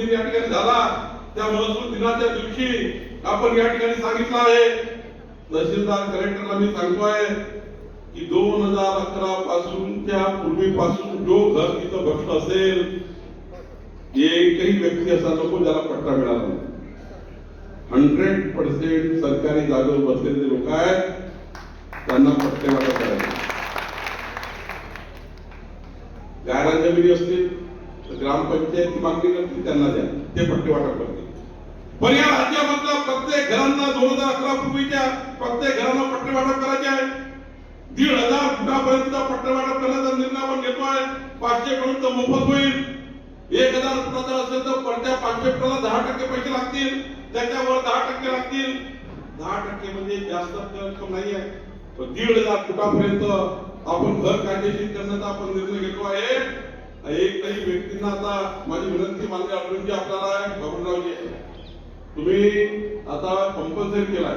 दिन या ठिकाणी झाला. त्या महसूल दिनाच्या दिवशी आपण या ठिकाणी सांगितलं आहे. तहसीलदार कलेक्टरला मी सांगतोय की दोन हजार अकरा पासून त्या पूर्वीपासून जो घर तिथं बसलं असेल एकही व्यक्ती असा नको ज्याला पट्टा मिळाला नाही. हंड्रेड पर्सेंट सरकारी जागेवर बसलेले लोक आहेत. त्यांना पट्टे वाटप करायचे गायरान जमिनी असतील ग्रामपंचायत मागणी करतील त्यांना द्या. ते पट्टे वाटप करतील पण या राज्यामधल्या प्रत्येक घरांना दोन हजार अकरा पूर्वीच्या प्रत्येक घरांना पट्टे वाटप करायचे आहे. दीड हजार फुटापर्यंत पट्टे वाटप करण्याचा निर्णय आपण घेतोय पाचशे पर्यंत मोफत होईल. एक हजार फुटाचा असेल तर पडत्या पाचशे फुटाला दहा टक्के पैसे लागतील. त्याच्यावर दहा टक्के लागतील. दहा टक्के म्हणजे जास्त रक्कम नाही आहे. पण दीड हजार फुटापर्यंत आपण घर कायदेशीर करण्याचा आपण निर्णय घेतो आहे. एक काही व्यक्तींना आता माझी विनंती मान्य अर्जुनजी आपल्याला आहे बाबूरावजी. तुम्ही आता कंपल्सरी केलाय.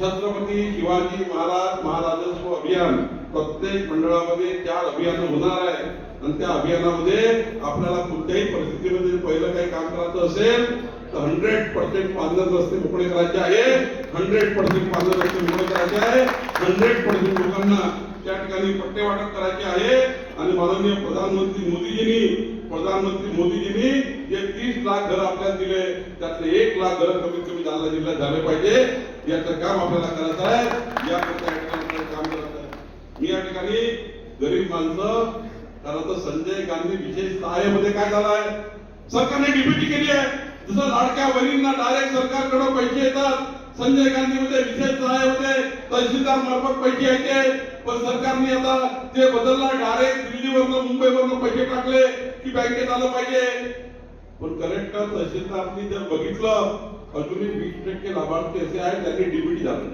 छत्रपती शिवाजी महाराज महाराजस्व अभियान प्रत्येक मंडळामध्ये चार अभियान होणार आहे. आणि त्या अभियानामध्ये आपल्याला कोणत्याही परिस्थितीमध्ये पहिलं काही काम करायचं असेल तर हंड्रेड पर्सेंट पांढर रस्ते मोकळे करायचे आहे. हंड्रेड पर्सेंट पांढर रस्ते मोकळे करायचे आहे. हंड्रेड पर्सेंट लोकांना त्या ठिकाणी पट्टे वाटप करायचे आहे. आणि माननीय प्रधानमंत्री मोदीजींनी प्रधानमंत्री मोदीजींनी जे तीस लाख घर आपल्याला दिले त्यातले एक लाख घर कमीत कमी जालना जिल्ह्यात झाले पाहिजे. याचं काम आपल्याला करायचं आहे. याकरता या काम करत आहे. मी या ठिकाणी गरीब माणसं कारण तर संजय गांधी विशेष सहाय्यामध्ये काय झालं आहे? सरकारने डिप्युटी केली आहे. जसं लाडक्या बहिणींना डायरेक्ट सरकारकडे पैसे येतात. संजय गांधी होते विशेष सहाय्य होते तहसीलदार मार्फत पैसे यायचे पण सरकारने आता ते बदलला डायरेक्ट दिल्लीवरनं मुंबईवरनं पैसे टाकले की बँकेत आलं पाहिजे. पण कलेक्टर तहसीलदारनी जर बघितलं अजूनही वीस टक्के लाभार्थी असे आहेत त्यांनी डीबीटी झालं.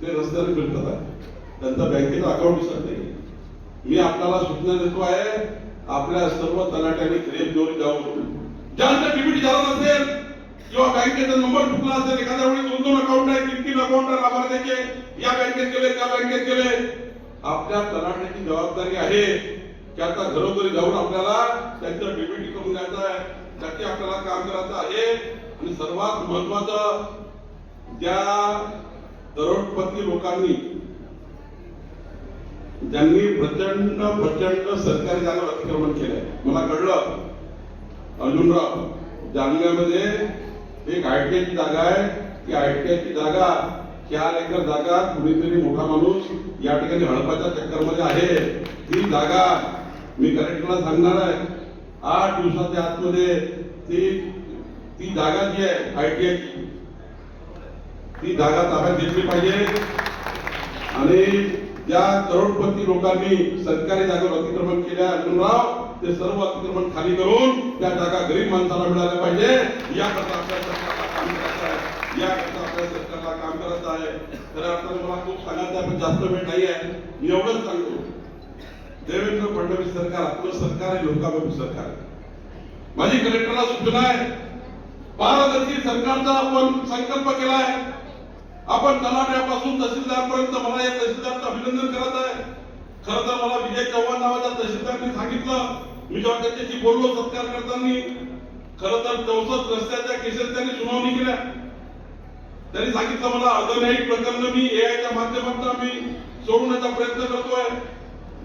ते रस्त्याने फिरतात आहे त्यांचा बँकेचा अकाउंट दिसत नाही. मी आपल्याला सूचना देतो आहे आपल्या सर्व तलाट्यांनी क्रेम घेऊन जाऊन ज्यांचं डीबीटी झालं नसेल किंवा बँकेचा नंबर चुकला असेल एखाद्या वेळी दोन दोन अकाउंट आहे तीन तीन अकाउंट आहे लाभार्थ्याचे या बँकेत गेले त्या बँकेत गेले. आपल्या तलाठ्याची जबाबदारी आहे की आता घरोघरी जाऊन आपल्याला त्यांचं डीबीटी करून द्यायचं आहे. त्याचे आपल्याला काम करायचं आहे. आणि सर्वात महत्वाचं ज्या करोडपती लोकांनी ज्यांनी प्रचंड प्रचंड सरकारी जागेवर अतिक्रमण केलंय. मला कळलं. अर्जुनराव जालन्यामध्ये एक आयटीआयची जागा आहे. ती आयटीआयची जागा चार एकर जागा कुणीतरी मोठा माणूस या ठिकाणी हडपाच्या चक्करमध्ये आहे. ती जागा मी कलेक्टरला सांगणार आहे. आठ दिवसाच्या आतमध्ये ती ती जागा जी आहे आयटीआयची ती जागा ताब्यात घेतली पाहिजे. आणि ज्या करोडपती लोकांनी सरकारी जागेवर अतिक्रमण केल्या अर्जुनराव ते सर्व अतिक्रमण खाली करून त्या जागा गरीब माणसाला मिळाल्या पाहिजे. याकरता आपल्या सरकारला काम करायचं आहे. याकरता आपल्या सरकारला काम करायचं आहे. खऱ्या अर्थाने मला खूप सांगायचं पण जास्त वेळ नाही आहे. मी एवढंच सांगतो. देवेंद्र फडणवीस सरकार आपलं सरकार आहे लोकाभिमुख सरकार आहे. माझी कलेक्टरला सूचना आहे. पारदर्शी सरकारचा आपण संकल्प केला आहे. आपण तलाट्यापासून तहसीलदारपर्यंत मला या तहसीलदारचं अभिनंदन करत आहे. खरं तर मला विजय चव्हाण नावाच्या तहसीलदारने सांगितलं. मी जेव्हा त्याच्याशी बोललो सत्कार करताना खर तर चौसष्ट रस्त्याच्या केसेस त्यांनी सुनावणी केल्या. त्यांनी सांगितलं मला अर्धन्यायिक प्रकरण मी एआयच्या माध्यमातून मी सोडवण्याचा प्रयत्न करतोय.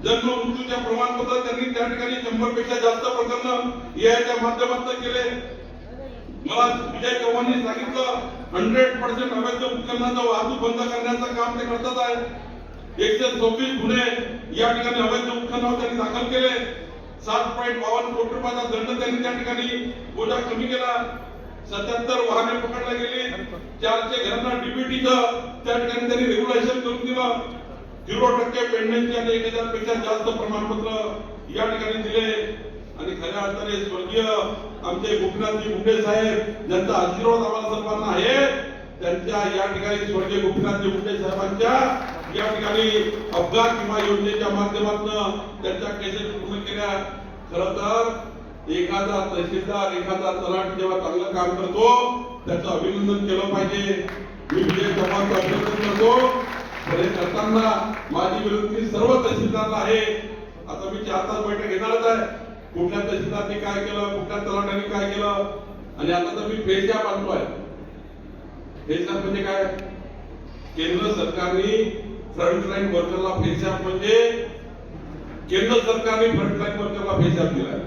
जन्म मृत्यूच्या प्रमाणपत्र त्यांनी त्या ठिकाणी शंभरपेक्षा जास्त प्रकरण एआयच्या माध्यमातून केले. मला विजय चव्हाणनी सांगितलं हंड्रेड पर्सेंट अवैध उपकरणाचा वाहतूक बंद करण्याचं काम ते करतात आहे. एकशे सव्वीस गुन्हे या ठिकाणी अवैध उपकरणावर त्यांनी दाखल केले. सात पॉईंट बावन्न कोटी रुपयाचा दंड त्यांनी त्या ठिकाणी बोजा कमी केला. सत्याहत्तर वाहने पकडल्या गेली. चारशे घरांना डीबीटीचं त्या ठिकाणी त्यांनी रेग्युलेशन करून दिलं. झिरो टक्के पेंडेंटच्या एक हजारपेक्षा जास्त प्रमाणपत्र या ठिकाणी दिले. आणि खऱ्या अर्थाने स्वर्गीय आमचे गोपीनाथजी मुंडे साहेब ज्यांचा आशीर्वाद आम्हाला सर्वांना आहे त्यांच्या या ठिकाणी स्वर्गीय गोपीनाथजी मुंडे साहेबांच्या या ठिकाणी अपघात किंवा योजनेच्या माध्यमातून त्यांच्या केसेस पूर्ण केल्या खर तर एखादा तहसीलदार एखादा तलाठी जेव्हा चांगलं काम करतो त्याचं अभिनंदन केलं पाहिजे. मी विजय चव्हाणचं अभिनंदन करतो. पण हे करताना माझी विनंती सर्व तहसीलदारला आहे. आता मी चार तास बैठक घेणारच आहे. कुठल्या तहसीलदारने काय केलं कुठल्या तलाठ्याने काय केलं? आणि आता तर मी फेस ॲप आहे फेस म्हणजे काय? केंद्र सरकारने फ्रंटलाईन वर्करला फेसॅप म्हणजे केंद्र सरकारने फ्रंटलाईन वर्करला फेसॅप दिलाय.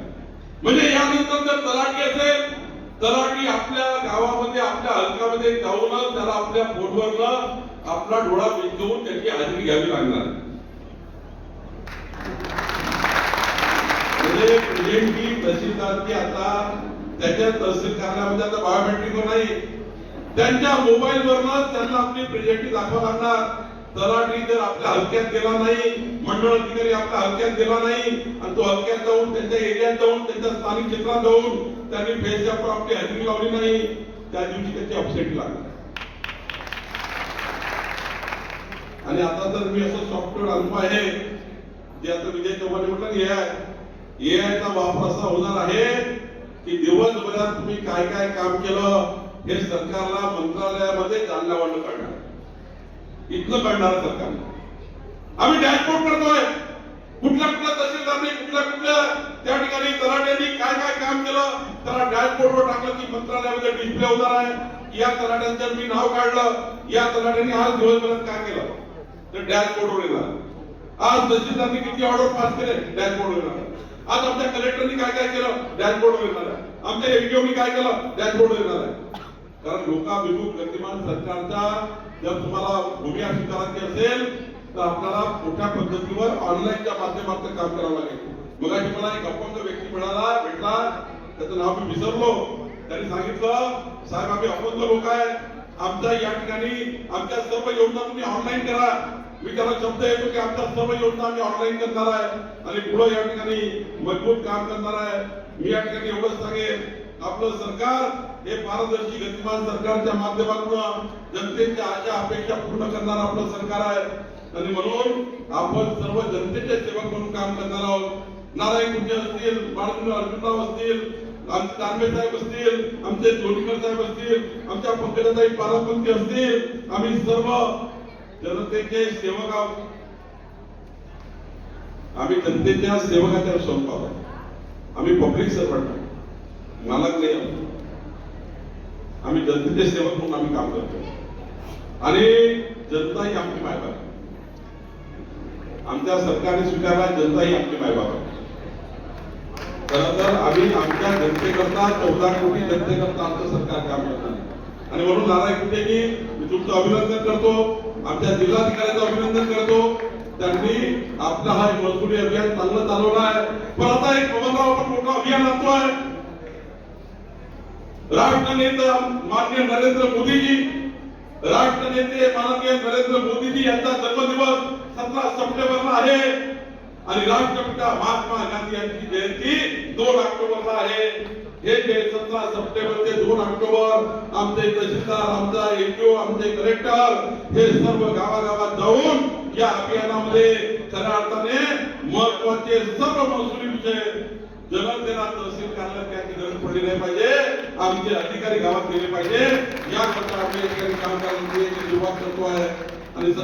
म्हणजे यानंतर जर तलाठी असेल तलाठी आपल्या गावामध्ये आपल्या हलकामध्ये जाऊनच त्याला आपल्या फोनवरनं आपला डोळा विंचवून त्याची हजेरी घ्यावी लागणार. म्हणजे तहसीलदारची आता त्याच्या तहसील कार्यालयामध्ये आता बायोमेट्रिक नाही. त्यांच्या मोबाईल वरनच त्यांना आपली प्रेझेंटी दाखवा लागणार. तलाठी जर आपल्या हलक्यात गेला नाही मंडळ अधिकारी आपल्या हलक्यात गेला नाही आणि तो हलक्यात जाऊन त्यांच्या एरियात जाऊन त्यांच्या स्थानिक क्षेत्रात जाऊन त्यांनी फेसच्या आपली हजेरी लावली नाही त्या दिवशी त्याची अपसेट लागली. आणि आता तर मी असं सॉफ्टवेअर आणतो आहे जे आता विजय चव्हाण म्हटलं ए आय एआयचा वापर असा होणार आहे की दिवसभरात तुम्ही काय काय काम केलं हे सरकारला मंत्रालयामध्ये जाणल्या वाटलं काढणार. इथलं करणार सरकार. आम्ही डॅशबोर्ड करतोय. कुठल्या कुठल्या तहसीलदारांनी कुठल्या कुठल्या त्या ठिकाणी तलाट्यांनी काय काय काम केलं त्याला डॅशबोर्डवर टाकलं की मंत्रालयामध्ये डिस्प्ले होणार आहे. या तलाट्यांचं मी नाव काढलं. या तलाट्यांनी आज दिवसभरात काय केलं? तर डॅशबोर्डवर येणार आज तहसीलदारांनी किती ऑर्डर पास केले? डॅशबोर्डवर येणार आज आमच्या कलेक्टरनी काय काय केलं? डॅशबोर्डवर येणार आहे. आमच्या एनजीओनी काय केलं? डॅशबोर्डवर येणार आहे. कारण लोकाभिमुख गतिमान सरकारचा जर तुम्हाला भूमिका स्वीकारायची असेल तर आपल्याला मोठ्या पद्धतीवर ऑनलाईनच्या माध्यमातून काम करावं लागेल. मग मला एक अपंग व्यक्ती मिळाला भेटला त्याचं नाव मी विसरलो. त्यांनी सांगितलं साहेब आम्ही अपंग लोक आहे. आमच्या या ठिकाणी आमच्या सर्व योजना तुम्ही ऑनलाईन करा. मी त्याला शब्द येतो की आमच्या सर्व योजना आम्ही ऑनलाईन करणार आहे. आणि पुढे या ठिकाणी मजबूत काम करणार आहे. मी या ठिकाणी एवढंच सांगेन. आपलं सरकार हे पारदर्शी गतिमान सरकारच्या माध्यमातून जनतेच्या आशा अपेक्षा पूर्ण करणार आपलं सरकार आहे. आणि म्हणून आपण सर्व जनतेचे सेवक म्हणून काम करणार आहोत. नारायण कुंजे असतील बाळकृष्ण अर्जुनराव असतील आमचे दानवे साहेब असतील आमचे जोडीकर साहेब असतील आमच्या पंकजाताई पालकमंत्री असतील आम्ही सर्व जनतेचे सेवक आहोत. आम्ही जनतेच्या सेवकाच्या स्वरूपात आहोत आम्ही पब्लिक सर्वंट आहोत मालक नाही आहोत. आम्ही जनतेचे सेवक म्हणून आम्ही काम करतो आणि जनता ही आमची मायबाप आहे. आमच्या सरकारने स्वीकारला जनता ही आमची मायबाप आहे. खरं तर आम्ही आमच्या जनतेकरता चौदा कोटी जनतेकरता आमचं सरकार काम करत आहे. आणि म्हणून नारायण कुठे की मी तुमचं अभिनंदन करतो आमच्या जिल्हाधिकाऱ्याचं अभिनंदन करतो. त्यांनी आपला हा मजकुरी अभियान चांगलं चालवलं आहे. पण आता एक पवनराव आपण मोठं अभियान आणतोय. राष्ट्रनेता मान्य नरेंद्र मोदीजी राष्ट्र नेते माननीय नरेंद्र मोदीजी यांचा जन्मदिवस सतरा सप्टेंबरला आहे. आणि राष्ट्रपिता महात्मा गांधी यांची जयंती दोन ऑक्टोबरला आहे. हे जे सतरा सप्टेंबर ते दोन ऑक्टोबर आमचे तहसीलदार आमचा एनजीओ आमचे कलेक्टर हे सर्व गावागावात जाऊन या अभियानामध्ये खऱ्या अर्थाने महत्त्वाचे सर्व महसुली विषय जनतेला तहसील कार्यालयात काय गरज पडली नाही पाहिजे. आमचे अधिकारी गावात गेले पाहिजे. या करता आम्ही या ठिकाणी काम करण्याची सुरुवात करतो आहे. आणि